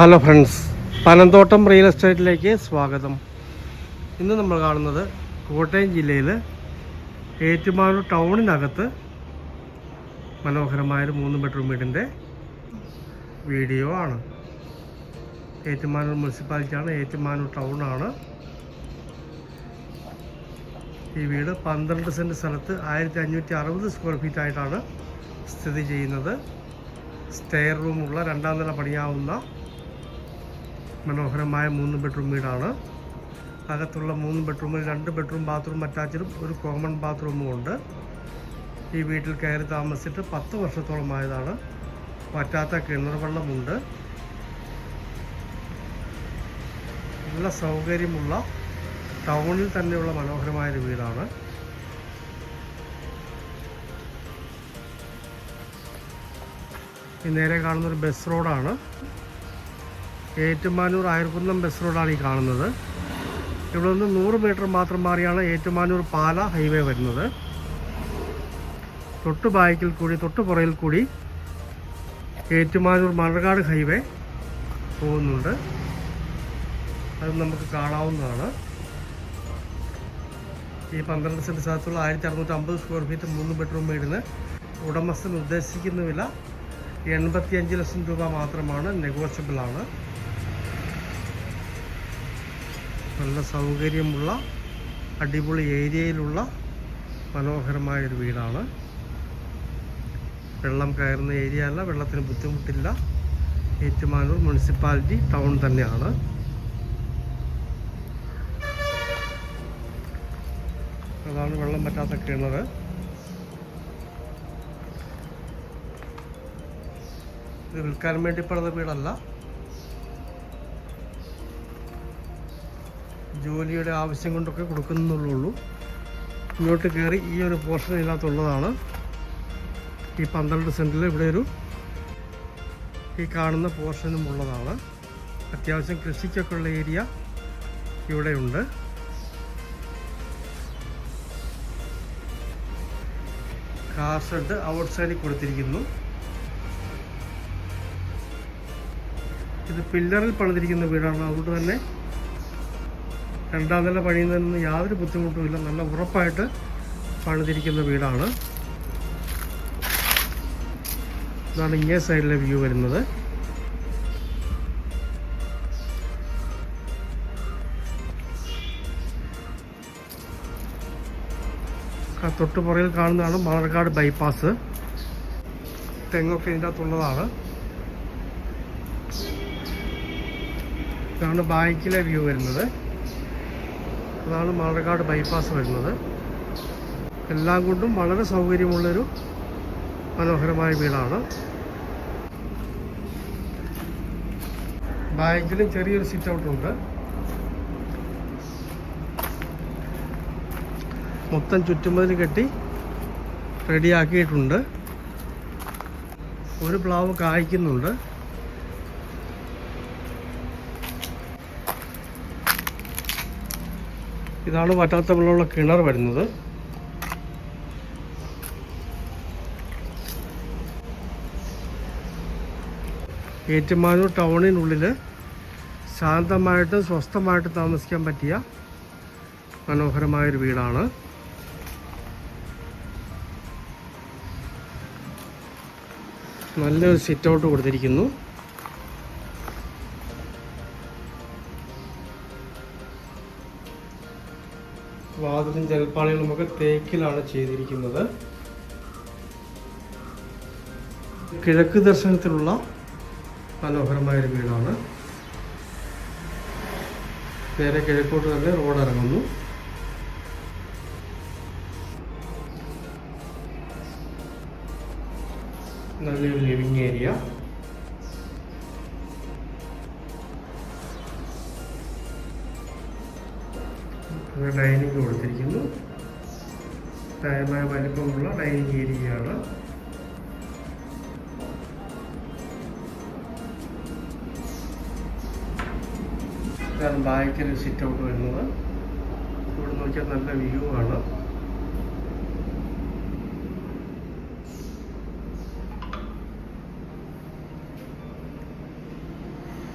Hello friends Panamthottam real എസ്റ്റേറ്റിലേക്ക് സ്വാഗതം. ഇന്ന് നമ്മൾ കാണുന്നത് കോട്ടയം ജില്ലയിൽ ഏറ്റുമാനൂർ ടൗണിനകത്ത് മനോഹരമായൊരു മൂന്ന് ബെഡ്റൂം വീടിന്റെ വീഡിയോ ആണ്. ഏറ്റുമാനൂർ മുനിസിപ്പാലിറ്റിയാണ് ഏറ്റുമാനൂർ ടൗണാണ് ഈ വീട് പന്ത്രണ്ട് സെന്റ് സ്ഥലത്ത് ആയിരത്തി അഞ്ഞൂറ്റി അറുപത് സ്ക്വയർ ഫീറ്റ് ആയിട്ടാണ് സ്ഥിതി ചെയ്യുന്നത്. സ്റ്റെയർ റൂമുള്ള രണ്ടാം നില പണിയാവുന്ന മനോഹരമായ മൂന്ന് ബെഡ്റൂം വീടാണ്. അകത്തുള്ള മൂന്ന് ബെഡ്റൂമിൽ രണ്ട് ബെഡ്റൂം ബാത്റൂം അറ്റാച്ചഡും ഒരു കോമൺ ബാത്റൂമും ഉണ്ട്. ഈ വീട്ടിൽ കയറി താമസിച്ചിട്ട് പത്ത് വർഷത്തോളമായതാണ്. വറ്റാത്ത കിണർ വെള്ളമുണ്ട്. നല്ല സൗകര്യമുള്ള ടൗണിൽ തന്നെയുള്ള മനോഹരമായൊരു വീടാണ്. ഈ നേരെ കാണുന്നൊരു ബസ് റോഡാണ് ഏറ്റുമാനൂർ അയർക്കുന്നം ബസ് റോഡാണ് ഈ കാണുന്നത്. ഇവിടെ നിന്ന് നൂറ് മീറ്റർ മാത്രം മാറിയാണ് ഏറ്റുമാനൂർ പാല ഹൈവേ വരുന്നത്. തൊട്ടു ബാക്കിൽ കൂടി തൊട്ടു പുറയിൽ കൂടി ഏറ്റുമാനൂർ മണർകാട് ഹൈവേ പോകുന്നുണ്ട്. അത് നമുക്ക് കാണാവുന്നതാണ്. ഈ പന്ത്രണ്ട് സെന്റ് സ്ഥലത്തുള്ള ആയിരത്തി അറുന്നൂറ്റി അമ്പത് സ്ക്വയർ ഫീറ്റ് മൂന്ന് ബെഡ്റൂം വീടിന് ഉടമസ്ഥൻ ഉദ്ദേശിക്കുന്ന വില എൺപത്തിയഞ്ച് ലക്ഷം രൂപ മാത്രമാണ് നെഗോഷ്യബിൾ നല്ല സൗകര്യമുള്ള അടിപൊളി ഏരിയയിലുള്ള മനോഹരമായൊരു വീടാണ്. വെള്ളം കയറുന്ന ഏരിയ അല്ല വെള്ളത്തിന് ബുദ്ധിമുട്ടില്ല. ഏറ്റുമാനൂർ മുനിസിപ്പാലിറ്റി ടൗൺ തന്നെയാണ്. അതാണ് വെള്ളം പറ്റാത്ത കിണർ. ഇത് വിൽക്കാൻ വേണ്ടി പണിത വീടല്ല. ജോലിയുടെ ആവശ്യം കൊണ്ടൊക്കെ കൊടുക്കുന്നുള്ളൂ. ഇങ്ങോട്ട് കയറി ഈ ഒരു പോർഷൻ ഇതിനകത്തുള്ളതാണ്. ഈ പന്ത്രണ്ട് സെന്റിൽ ഇവിടെ ഒരു ഈ കാണുന്ന പോർഷനും ഉള്ളതാണ്. അത്യാവശ്യം കൃഷിക്കൊക്കെ ഉള്ള ഏരിയ ഇവിടെയുണ്ട് കാർ ഷെഡ് ഔട്ട് സൈഡിൽ കൊടുത്തിരിക്കുന്നു. ഇത് പില്ലറിൽ പണിതിരിക്കുന്ന വീടാണ്. അതുകൊണ്ട് തന്നെ രണ്ടാം നില പണിയുന്നതിന് യാതൊരു ബുദ്ധിമുട്ടുമില്ല നല്ല ഉറപ്പായിട്ട് പണിതിരിക്കുന്ന വീടാണ്. ഇതാണ് ഇങ്ങേ സൈഡിലെ വ്യൂ വരുന്നത്. തൊട്ട് പുറയിൽ കാണുന്നതാണ് മണർക്കാട് ബൈപ്പാസ്. തെങ്ങൊക്കെ ഇതിന്റെ അകത്തുള്ളതാണ്. ഇതാണ് ബാക്കിലെ വ്യൂ വരുന്നത്. അതാണ് മണർക്കാട് ബൈപ്പാസ് വരുന്നത്. എല്ലാം കൊണ്ടും വളരെ സൗകര്യമുള്ളൊരു മനോഹരമായ വീടാണ്. ബാക്കിലും ചെറിയൊരു സിറ്റ് ഔട്ട് ഉണ്ട്. മൊത്തം ചുറ്റുമതിൽ കെട്ടി റെഡിയാക്കിയിട്ടുണ്ട്. ഒരു പ്ലാവ് കായ്ക്കുന്നുണ്ട്. ഇതാണ് വറ്റാത്ത വെള്ളമുള്ള കിണർ വരുന്നത്. ഏറ്റുമാനൂർ ടൗണിനുള്ളിൽ ശാന്തമായിട്ടും സ്വസ്ഥമായിട്ട് താമസിക്കാൻ പറ്റിയ മനോഹരമായൊരു വീടാണ്. നല്ലൊരു സിറ്റ് ഔട്ട് കൊടുത്തിരിക്കുന്നു. വാതിലും ജലപ്പാളികളും ഒക്കെ തേക്കിലാണ് ചെയ്തിരിക്കുന്നത്. കിഴക്ക് ദർശനത്തിലുള്ള മനോഹരമായൊരു വീടാണ്. നേരെ കിഴക്കോട്ട് തന്നെ റോഡ് ഇറങ്ങുന്നു. നല്ലൊരു ലിവിങ് ഏരിയ. ഡൈനിങ് കൊടുത്തിരിക്കുന്നു. വലിപ്പമുള്ള ഡൈനിങ് ഏരിയയാണ്. ഇതാണ് ബാക്കിൽ സിറ്റ് ഔട്ട് വരുന്നത്. ഇവിടെ നോക്കിയാൽ നല്ല വ്യൂ ആണ്.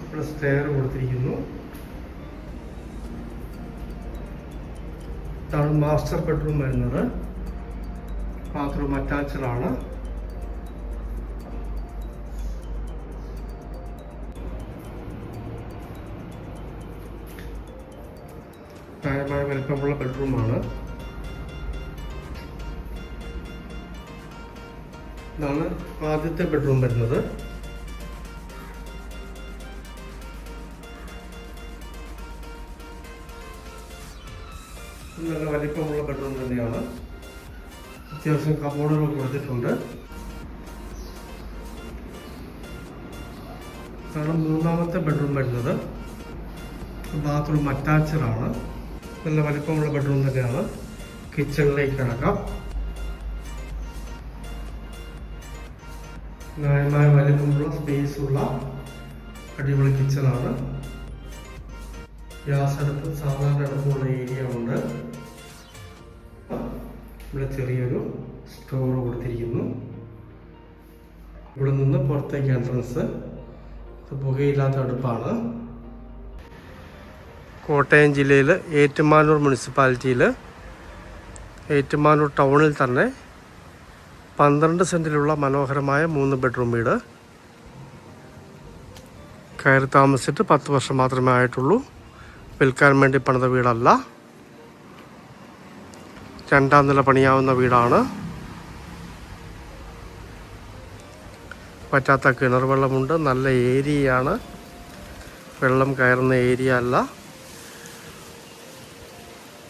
ഇവിടെ സ്റ്റെയർ കൊടുത്തിരിക്കുന്നു. ഇതാണ് മാസ്റ്റർ ബെഡ്റൂം വരുന്നത്. ബാത്റൂം അറ്റാച്ച്ഡ് ആണ് ന്യായമായ വലിപ്പമുള്ള ബെഡ്റൂമാണ് ഇതാണ് ആദ്യത്തെ ബെഡ്റൂം വരുന്നത്. നല്ല വലിപ്പമുള്ള ബെഡ്റൂം തന്നെയാണ്. അത്യാവശ്യം കബോർഡുകൾ കൊടുത്തിട്ടുണ്ട് ഇതാണ് മൂന്നാമത്തെ ബെഡ്റൂം വരുന്നത്. ബാത്റൂം ആണ്. നല്ല വലിപ്പമുള്ള ബെഡ്റൂം തന്നെയാണ്. കിച്ചണിലേക്ക് കിടക്കാം. ന്യായമായ വലിപ്പമുള്ള സ്പേസ് ഉള്ള അടിപൊളി കിച്ചണാണ് ഗ്യാസ് അടുപ്പ് സാധാരണ അടുപ്പുള്ള ഏരിയ ഉണ്ട്. ഇവിടെ ചെറിയൊരു സ്റ്റോർ കൊടുത്തിരിക്കുന്നു. ഇവിടെ നിന്ന് പുറത്തേക്ക് എൻട്രൻസ് പുകയില്ലാത്ത അടുപ്പാണ്. കോട്ടയം ജില്ലയിൽ ഏറ്റുമാനൂർ മുനിസിപ്പാലിറ്റിയിൽ ഏറ്റുമാനൂർ ടൗണിൽ തന്നെ പന്ത്രണ്ട് സെന്റിലുള്ള മനോഹരമായ മൂന്ന് ബെഡ്റൂം വീട്. കയറി താമസിച്ചിട്ട് പത്ത് വർഷം മാത്രമേ ആയിട്ടുള്ളൂ. വിൽക്കാൻ വേണ്ടി പണിത വീടല്ല. രണ്ടാം നില പണിയാവുന്ന വീടാണ്. പറ്റാത്ത കിണർ വെള്ളമുണ്ട്. നല്ല ഏരിയയാണ്. വെള്ളം കയറുന്ന ഏരിയ അല്ല.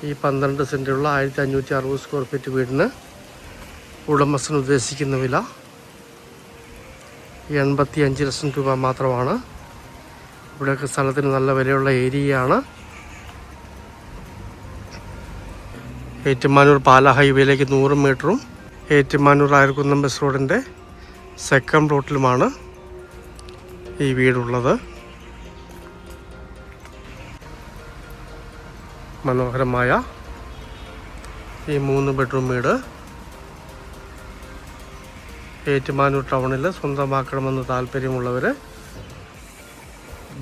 ഈ പന്ത്രണ്ട് സെന്റുള്ള ആയിരത്തി അഞ്ഞൂറ്റി അറുപത് സ്ക്വയർ ഫീറ്റ് വീടിന് ഉടമസ്ഥൻ ഉദ്ദേശിക്കുന്ന വില എൺപത്തി അഞ്ച് ലക്ഷം രൂപ മാത്രമാണ്. ഇവിടെയൊക്കെ സ്ഥലത്തിന് നല്ല വിലയുള്ള ഏരിയയാണ്. ഏറ്റുമാനൂർ പാല ഹൈവേയിലേക്ക് നൂറ് മീറ്ററും ഏറ്റുമാനൂർ ആയിരക്കുന്നം ബസ് റോഡിന്റെ സെക്കൻഡ് റൂട്ടിലുമാണ് ഈ വീടുള്ളത്. മനോഹരമായ ഈ മൂന്ന് ബെഡ്റൂം വീട് ഏറ്റുമാനൂർ ടൗണിൽ സ്വന്തമാക്കണമെന്ന് താല്പര്യമുള്ളവർ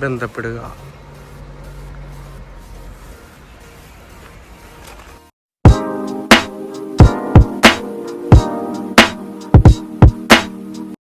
ബന്ധപ്പെടുക.